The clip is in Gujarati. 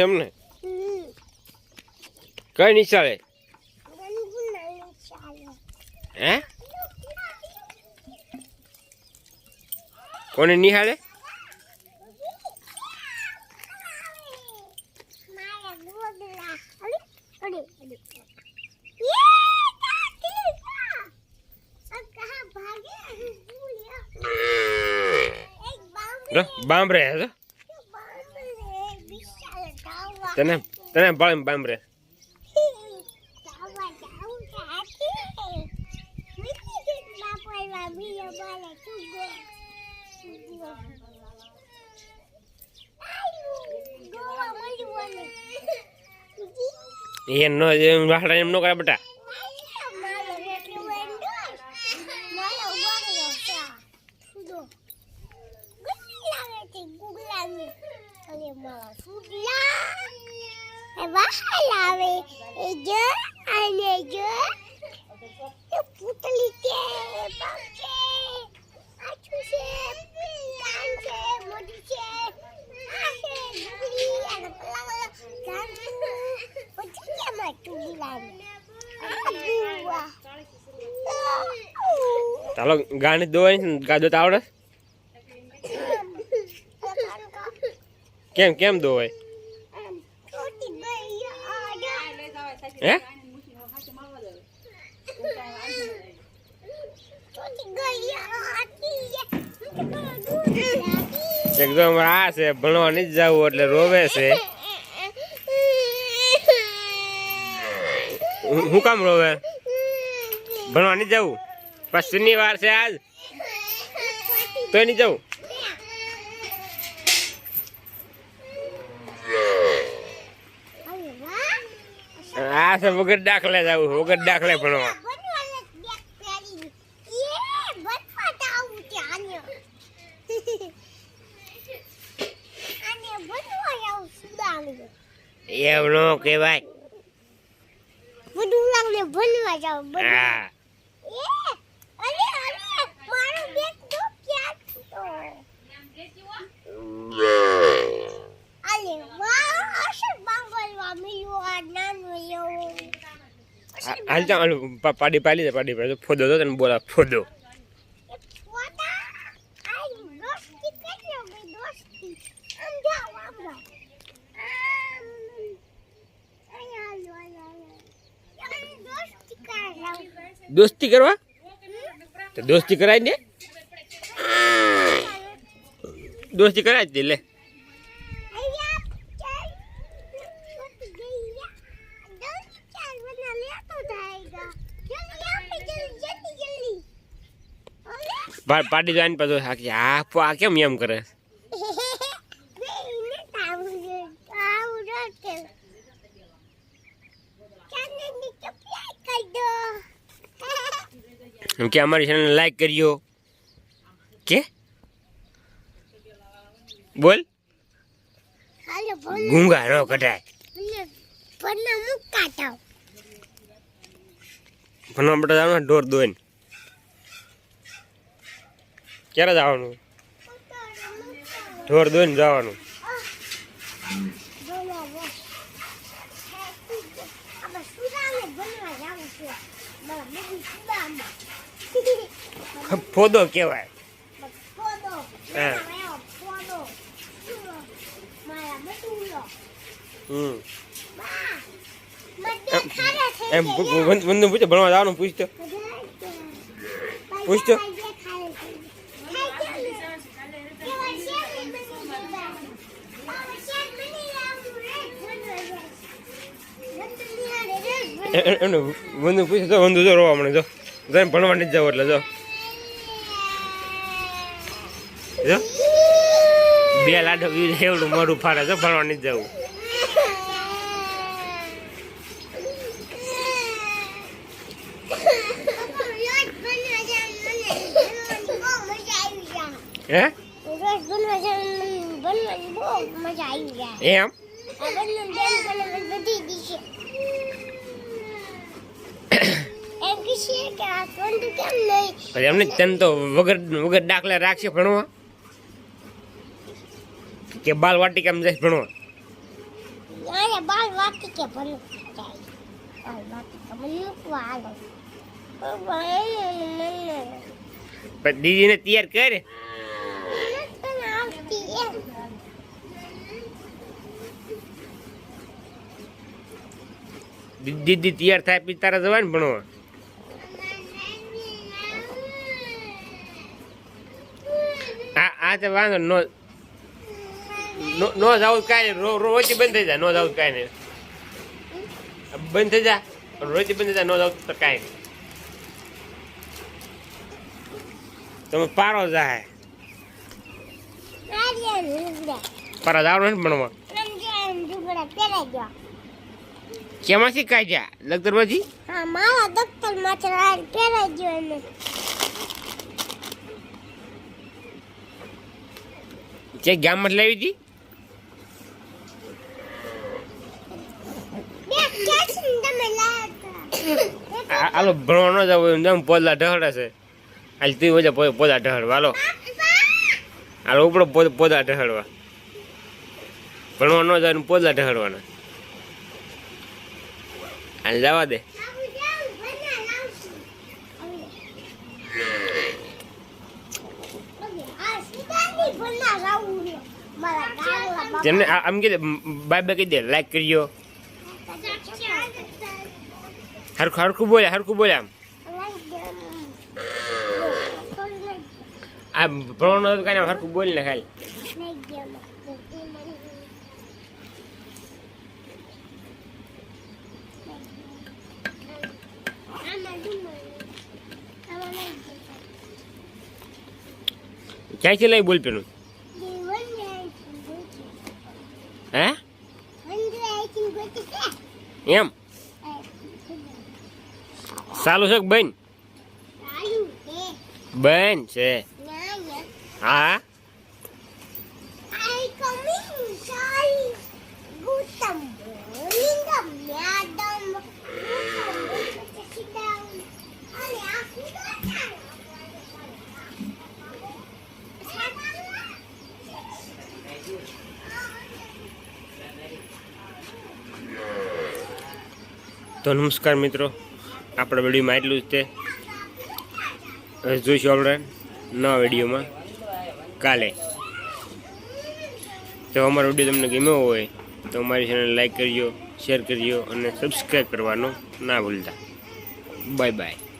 એમને? કઈ નિશાળે હે? કોને નિહાળે જો બાંબરે હે તને તને બાળ બાંબરે એમ નો એમ વાહડા એમ નો કરે બેટા આવે એ જો અને જો પૂતળી છે પગ છે આછું છે કાન છે મોઢું છે આ છે ડુંગળી અને પેલા ગાંઠું પછી કેમાં આ ગુવા ચાલો ગાણી દોવાય ને ગાદો તો આવડે કેમ કેમ દોવાય હે? એકદમ આ છે, ભણવા નહીં જવું એટલે રોવે છે. હું કામ રોવે? ભણવા નહીં જવું? પણ શનિવાર છે આજ. તો નહીં જવું? આ છે વગર દાખલે જવું વગર દાખલે ભણવા. એમ નો કહેવાય ભણવા જાવ હા એ અરે અરે મારો બેગ તો ક્યાં હતો અરે વાહ અસર બાંગલવા મળ્યો આ નાનો એવો હા- હાલ ચાલ પાડી પાડી દે પાડી પાડી ફોદો તો તને બોલા ફોદો. દોસ્તી કરવા? તો દોસ્તી કરાવી દે દોસ્તી કરાવી દે લે. અરે પા- પાડી જાય ને પાછું આ પ- આ કેમ એમ કરે? કે અમારી ચેનલ લાઈક કર્યો. કે? બોલ. ગુંગા નો કઢાય. ભણવા માટે જવાનું ઢોર દોઈને. ક્યારે જવાનું ઢોર દોઈને જવાનું ફોદો મટે એમ ભણવા જવાનું પૂછતો પૂછતો. એમને બંધુ પૂછે તો બંધુ જો રોવા મને જો. જઈને ભણવા નથી જાવ એટલે જો. જો. બે લાડો એવડું મોઢું ફાડે જો ભણવા નથી જવું. હે? એમ? કે આ કેમ નહીં? પછી એમને તને તો વગર વગર દાખલા રાખશે ભણવા? કે બાલ વાટિકામાં ભણવા? બાલ જાય. બાલ વાટી મૂકવા હાલો. પણ દીદીને તૈયાર કર? દીદી તૈયાર થાય પછી તારા જવાનું ભણવા? આ તો વાંધો નો નો જાવ જાવું કાંઈ નહીં. રો રોચી બંધ થઈ જાય, નો જાવ કાંઈ નહીં. બંધ થઈ જા રોજી બંધ થઈ જાય, નો જાવ તો કાંઈ નહીં. તમે પારો જાય. જાવ પારા જવાનું નથી ભણવા? કેમાંથી કાઢ્યા? લગતરમાંથી હા, મારા દફતરમાંથી જે ગામમાં લાવી હતી? આલો ભણવા ન જાવ એમ પોદલા ઢહડે છે. હાલ તું વજે પોદા ઢહડવા. હાલો. હાલો ઉપડો પોદ- પોદા ઢહડવા. ભણવા ન જાય પોદલા ઢહડવાના. હાલ જવા દે. તેમને આમ કે બાય બાય કહી દે લાઈક કરજો હરખું હરખું બોલે હરખું બોલે આમ. આ ભણવા ન કાંઈ હરખું બોલ ને ખાલી. ક્યાંથી લઈ બોલ પેલું? એમ? સાલું છે બેન? બેન છે. હા. તો નમસ્કાર મિત્રો, આપણા વિડીયોમાં એટલું જ તે. જોઈશું આપણે નવા વિડીયોમાં કાલે. તો અમારો વીડિયો તમને ગમ્યો હોય તો અમારી ચેનલ લાઈક કરજો શેર કરજો અને સબસ્ક્રાઈબ કરવાનું ના ભૂલતા. Bye bye